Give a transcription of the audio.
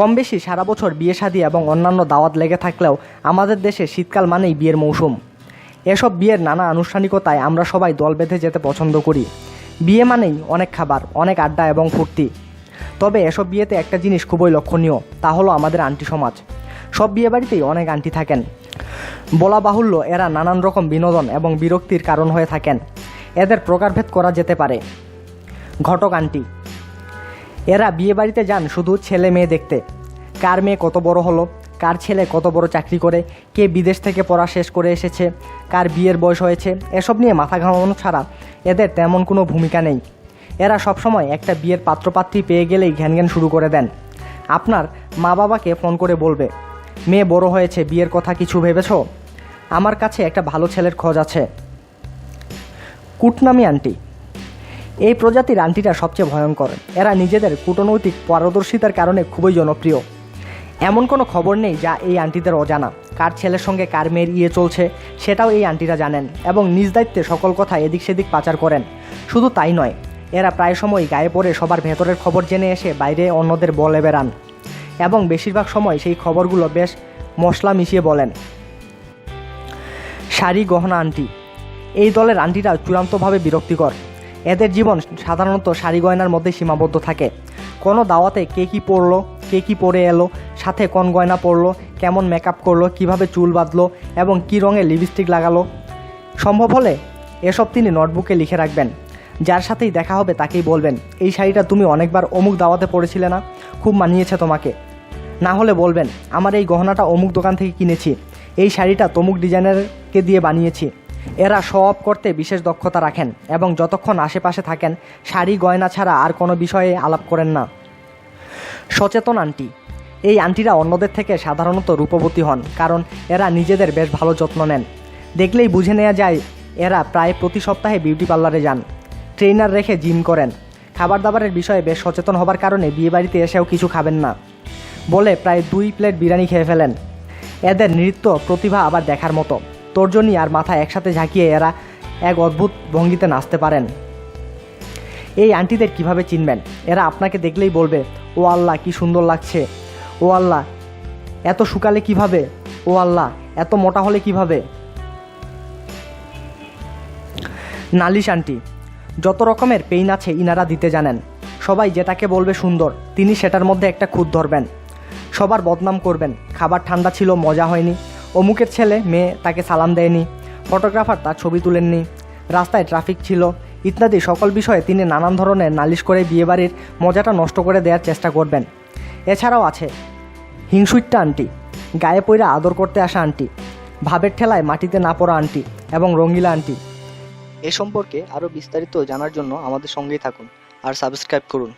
কম বেশি সারা বছর বিয়ে শাদী এবং অন্যান্য দাওয়াত লেগে থাকলেও আমাদের দেশে শীতকাল মানেই বিয়ের মৌসুম। এসব বিয়ের নানা আনুষ্ঠানিকতায় আমরা সবাই দল বেঁধে যেতে পছন্দ করি। বিয়ে মানেই অনেক খাবার, অনেক আড্ডা এবং ফুর্তি। তবে এসব বিয়েতে একটা জিনিস খুবই লক্ষণীয়, তা হলো আমাদের আন্টি সমাজ। সব বিয়ে বাড়িতেই অনেক আন্টি থাকেন। বলা বাহুল্য, এরা নানান রকম বিনোদন এবং বিরক্তির কারণ হয়ে থাকেন। এদের প্রকারভেদ করা যেতে পারে। ঘটক আন্টি এরা বিয়ে বাড়িতে যান শুধু ছেলে মেয়ে দেখতে। কার মেয়ে কত বড় হলো, কার ছেলে কত বড় চাকরি করে, কে বিদেশ থেকে পড়া শেষ করে এসেছে, কার বিয়ের বয়স হয়েছে, এসব নিয়ে মাথা ঘামানো ছাড়া এদের তেমন কোনো ভূমিকা নেই। এরা সবসময় একটা বিয়ের পাত্রপাত্রী পেয়ে গেলেই ঘ্যান ঘ্যান শুরু করে দেন। আপনার মা বাবাকে ফোন করে বলবে, মেয়ে বড় হয়েছে, বিয়ের কথা কিছু ভেবেছো? আমার কাছে একটা ভালো ছেলের খোঁজ আছে। কুটনামি আন্টি এই প্রজাতির আন্টিটা সবচেয়ে ভয়ঙ্কর। এরা নিজেদের কূটনৈতিক পারদর্শিতার কারণে খুবই জনপ্রিয়। এমন কোনো খবর নেই যা এই আন্টিদের অজানা। কার ছেলের সঙ্গে কার মেয়ের ইয়ে চলছে, সেটাও এই আন্টিরা জানেন এবং নিজ দায়িত্বে সকল কথা এদিক সেদিক পাচার করেন। শুধু তাই নয়, এরা প্রায় সময় গায়ে পড়ে সবার ভেতরের খবর জেনে এসে বাইরে অন্যদের বলে বেড়ান। এবং বেশিরভাগ সময় সেই খবরগুলো বেশ মশলা মিশিয়ে বলেন। শাড়ি গহনা আন্টি এই দলের আন্টিরা চূড়ান্তভাবে বিরক্তিকর। এদের জীবন সাধারণত শাড়ি গয়নার মধ্যে সীমাবদ্ধ থাকে। কোনো দাওয়াতে কে কী পরলো, কে কী পরে এলো, সাথে কোন গয়না পরলো, কেমন মেকআপ করল, কীভাবে চুল বাঁধলো এবং কী রঙের লিপস্টিক লাগালো। সম্ভব হলে এসব তিনি নোটবুকে লিখে রাখবেন। যার সাথেই দেখা হবে তাকেই বলবেন, এই শাড়িটা তুমি অনেকবার অমুক দাওয়াতে পরেছিলে না? খুব মানিয়েছে তোমাকে। না হলে বলবেন, আমার এই গহনাটা অমুক দোকান থেকে কিনেছি। এই শাড়িটা তমুক ডিজাইনারকে দিয়ে বানিয়েছি। এরা সব করতে বিশেষ দক্ষতা রাখেন এবং যতক্ষণ আশেপাশে থাকেন, শাড়ি গয়না ছাড়া আর কোনো বিষয়ে আলাপ করেন না। সচেতন আন্টি, এই আন্টিরা অন্যদের থেকে সাধারণত রূপবতী হন, কারণ এরা নিজেদের বেশ ভালো যত্ন নেন। দেখলেই বুঝে নেওয়া যায়, এরা প্রায় প্রতি সপ্তাহে বিউটি পার্লারে যান ট্রেনার রেখে জিম করেন। খাবার দাবারের বিষয়ে বেশ সচেতন হবার কারণে বিয়েবাড়িতে এসেও কিছু খাবেন না, বলে প্রায় দুই প্লেট বিরিয়ানি খেয়ে ফেলেন। এদের নৃত্য, প্রতিভা আবার দেখার মতো। তর্জনী আর মাথা একসাথে ঝাঁকিয়ে এরা এক অদ্ভুত ভঙ্গিতে নাচতে পারেন। এই আন্টিদের কীভাবে চিনবেন? এরা আপনাকে দেখলেই বলবে, ও আল্লাহ, কি সুন্দর লাগছে। ও আল্লাহ, এত শুকালে কীভাবে? ও আল্লাহ, এত মোটা হলে কীভাবে? নালিশ আন্টি, যত রকমের পেইন আছে ইনারা দিতে জানেন। সবাই যেটাকে বলবে সুন্দর, তিনি সেটার মধ্যে একটা খুদ ধরবেন। সবার বদনাম করবেন। খাবার ঠান্ডা ছিল, মজা হয়নি। অমুকের ছেলে, মেয়ে তাকে সালাম দেয়নি, ফটোগ্রাফার তার ছবি তুলেননি, রাস্তায় ট্রাফিক ছিল, ইত্যাদি সকল বিষয়ে তিনি নানান ধরনের নালিশ করে বিয়েবাড়ির মজাটা নষ্ট করে দেওয়ার চেষ্টা করবেন। এছাড়াও আছে হিংসুইট্টা আন্টি, গায়ে পইরা আদর করতে আসা আন্টি, ভাবের ঠেলায় মাটিতে না পড়া আন্টি এবং রঙিলা আন্টি। এ সম্পর্কে আরও বিস্তারিত জানার জন্য আমাদের সঙ্গেই থাকুন আর সাবস্ক্রাইব করুন।